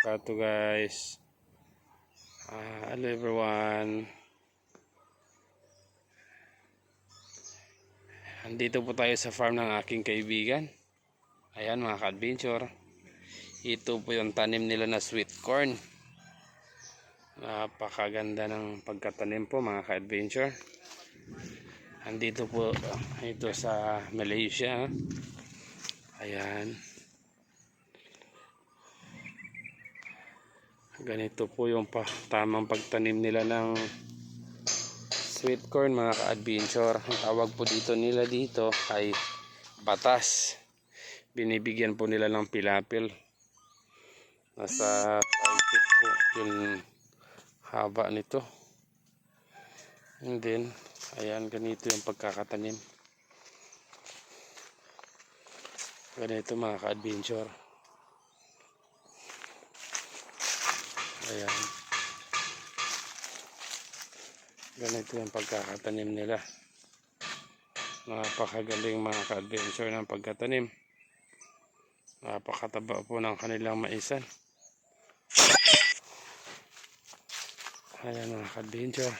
wabarakatuh guys. Ah, hello everyone. Andito po tayo sa farm ng aking kaibigan. Ayan mga ka-adventure. Ito po yung tanim nila na sweet corn. Napakaganda ng pagkatanim po mga ka-adventure. Andito po ito sa Malaysia. Ayan. Ganito po yung pa, tamang pagtanim nila ng sweet corn mga ka-adventure. Ang tawag po dito nila dito ay batas. Binibigyan po nila ng pilapil. Nasa 5 feet po yung haba nito. And then, ayan, ganito yung pagkakatanim. Ganito mga ka-adventure. Ayan. Ganito yung pagkakatanim nila. Napakagaling mga ka-adventure ng pagkatanim. Napakataba po ng kanilang maisan. Ayan mga ka-adventure.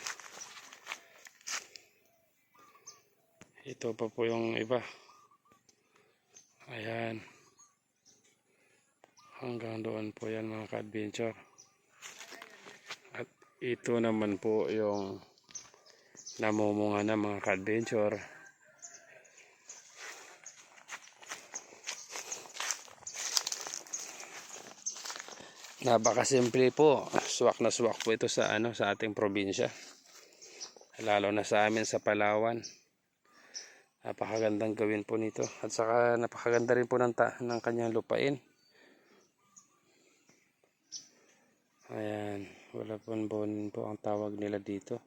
Ito pa po yung iba. Ayan. Hanggang doon po yan mga ka-adventure. Ito naman po yung namumunga na mga ka-adventure. Napakasimple po. Swak na swak po ito sa ano sa ating probinsya. Lalo na sa amin sa Palawan. Napakagandang gawin po nito. At saka napakaganda rin po ng, ta ng kanyang lupain. Ayan. Wala pong bonin po ang tawag nila dito.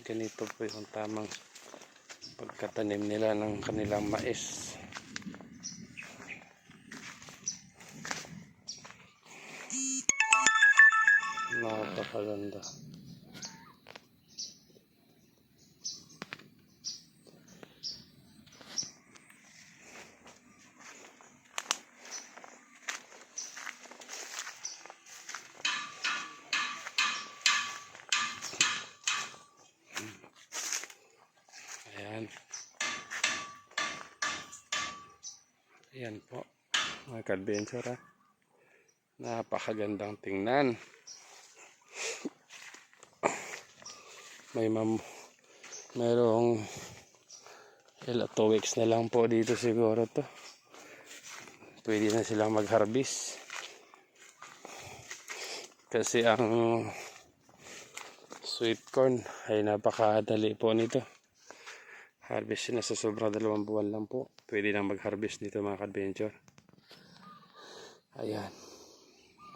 Ganito po yung tamang pagkatanim nila ng kanilang mais. Napakaganda. Ayan po. Mga ka-adventure ha. Napakagandang tingnan. May mam merong ila 2 weeks na lang po dito siguro to. Pwede na silang mag-harvest. Kasi ang sweet corn ay napakadali po nito. Harvest na sa sobrang dalawang buwan lang po. Pwede nang mag-harvest dito mga ka-adventure. Ayan.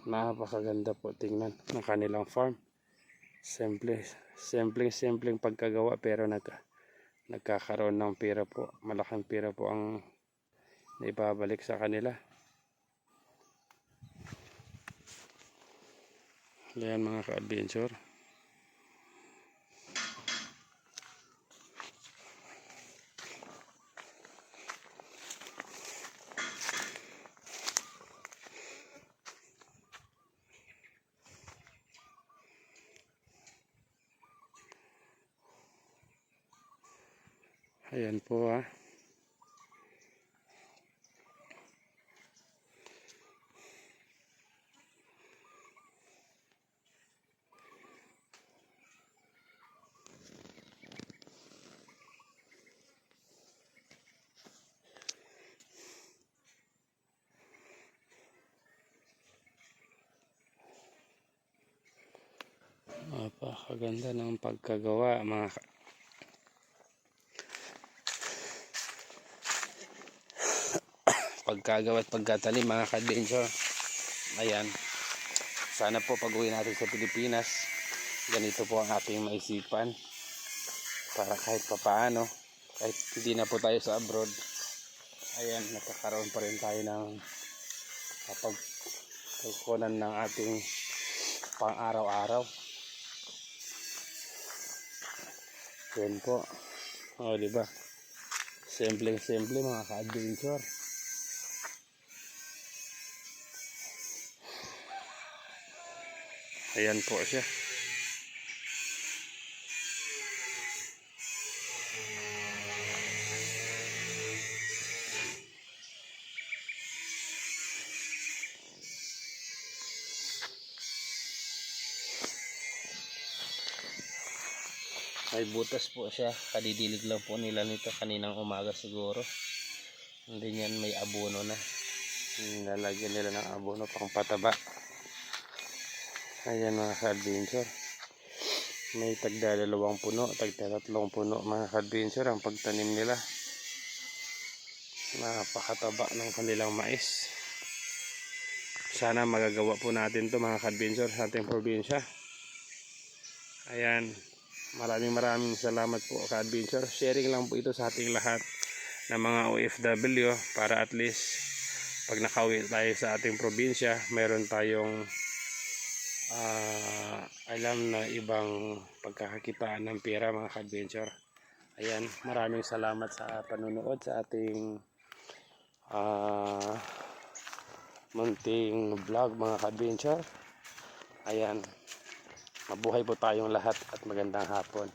Napakaganda po tingnan ng kanilang farm. Simple, simpleng simpleng pagkagawa pero nagka, nagkakaroon ng pera po. Malaking pera po ang naibabalik sa kanila. Ayan mga ka-adventure. Ayan po ah. Napakaganda ng pagkagawa mga pagkagawa at pagkatanim mga ka-adventure. Ayan. Sana po pag uwi natin sa Pilipinas, ganito po ang ating maisipan. Para kahit papaano, kahit hindi na po tayo sa abroad, ayan, nakakaroon pa rin tayo ng kapag ng ating pang araw-araw. Yan po. O, di ba? Simple-simple mga ka-adventure. Ayan po siya. May butas po siya. Kadidilig lang po nila nito kaninang umaga siguro. Hindi niyan may abono na. Nilalagyan nila ng abono pang pataba. Ayan mga ka-adventure. May tagda dalawang puno, tagda tatlong puno mga ka-adventure ang pagtanim nila. Napakataba ng kanilang mais. Sana magagawa po natin to mga ka-adventure sa ating probinsya. Ayan. Maraming maraming salamat po ka-adventure. Sharing lang po ito sa ating lahat ng mga OFW para at least pag nakauwi tayo sa ating probinsya, meron tayong ah, alam na ibang pagkakakitaan ng pera mga ka-adventure. Ayan, maraming salamat sa panunood sa ating ah, munting vlog mga ka-adventure. Ayan, mabuhay po tayong lahat at magandang hapon.